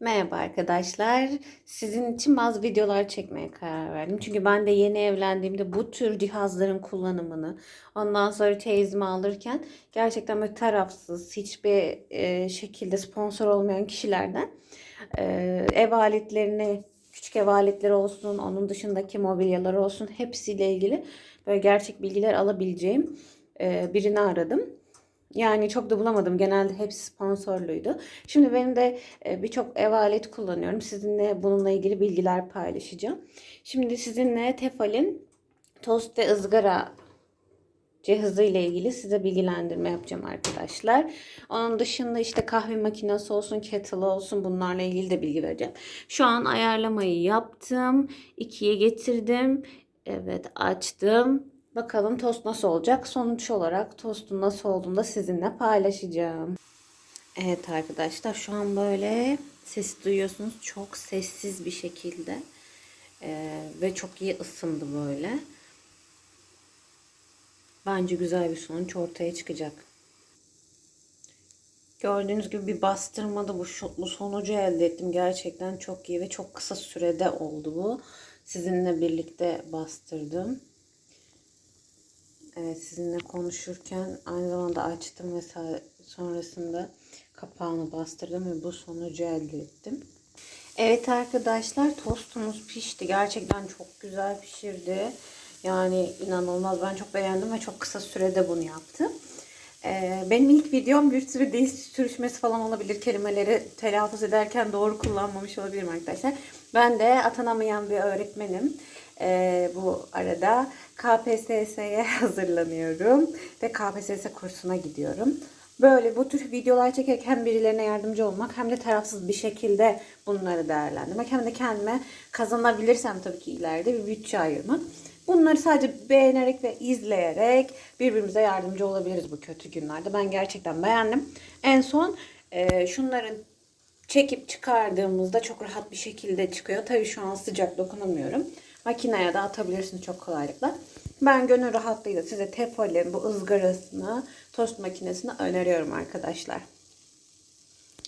Merhaba arkadaşlar. Sizin için bazı videolar çekmeye karar verdim. Çünkü ben de yeni evlendiğimde bu tür cihazların kullanımını ondan sonra teyzemi alırken gerçekten böyle tarafsız hiçbir e, şekilde sponsor olmayan kişilerden e, ev aletlerini küçük ev aletleri olsun onun dışındaki mobilyalar olsun hepsiyle ilgili böyle gerçek bilgiler alabileceğim e, birini aradım. Yani çok da bulamadım. Genelde hepsi sponsorluydu. Şimdi benim de e, birçok ev aleti kullanıyorum. Sizinle bununla ilgili bilgiler paylaşacağım. Şimdi sizinle Tefal'in tost ve ızgara cihazı ile ilgili size bilgilendirme yapacağım arkadaşlar. Onun dışında işte kahve makinesi olsun, kettle olsun bunlarla ilgili de bilgi vereceğim. Şu an ayarlamayı yaptım. 2'ye getirdim. Evet açtım. Bakalım tost nasıl olacak? Sonuç olarak tostun nasıl olduğunu da sizinle paylaşacağım. Evet arkadaşlar şu an böyle ses duyuyorsunuz. Çok sessiz bir şekilde. Ee, ve çok iyi ısındı böyle. Bence güzel bir sonuç ortaya çıkacak. Gördüğünüz gibi bir bastırmada bu, bu sonucu elde ettim. Gerçekten çok iyi ve çok kısa sürede oldu bu. Sizinle birlikte bastırdım. Evet, sizinle konuşurken aynı zamanda açtım ve sonrasında kapağını bastırdım ve bu sonucu elde ettim. Evet arkadaşlar tostumuz pişti. Gerçekten çok güzel pişirdi. Yani inanılmaz. Ben çok beğendim ve çok kısa sürede bunu yaptım. Ee, benim ilk videom bir sürü dil sürüşmesi falan olabilir. Kelimeleri telaffuz ederken doğru kullanmamış olabilirim arkadaşlar. Ben de atanamayan bir öğretmenim. Ee, bu arada KPSS'ye hazırlanıyorum ve KPSS kursuna gidiyorum. Böyle bu tür videolar çekerek hem birilerine yardımcı olmak hem de tarafsız bir şekilde bunları değerlendirmek hem de kendime kazanabilirsem tabii ki ileride bir bütçe ayırmak. Bunları sadece beğenerek ve izleyerek birbirimize yardımcı olabiliriz bu kötü günlerde. Ben gerçekten beğendim. En son e, şunların çekip çıkardığımızda çok rahat bir şekilde çıkıyor. Tabii şu an sıcak dokunamıyorum. Makineye de atabilirsiniz çok kolaylıkla. Ben gönül rahatlığıyla size Tefal'in bu ızgarasını, tost makinesini öneriyorum arkadaşlar.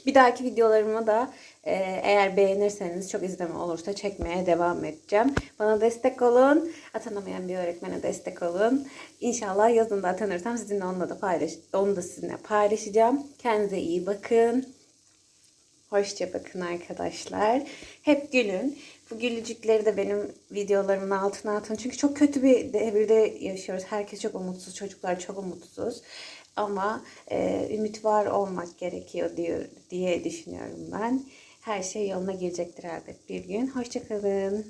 Bir dahaki videolarımı da e, eğer beğenirseniz çok izleme olursa çekmeye devam edeceğim. Bana destek olun. Atanamayan bir öğretmene destek olun. İnşallah yazında atanırsam sizinle onunla da paylaş onu da sizinle paylaşacağım. Kendinize iyi bakın. Hoşça bakın arkadaşlar. Hep gülün. Bu gülücükleri de benim videolarımın altına atın. Çünkü çok kötü bir devirde yaşıyoruz. Herkes çok umutsuz. Çocuklar çok umutsuz. Ama e, ümit var olmak gerekiyor diyor, diye düşünüyorum ben. Her şey yoluna girecektir elbet bir gün. Hoşçakalın.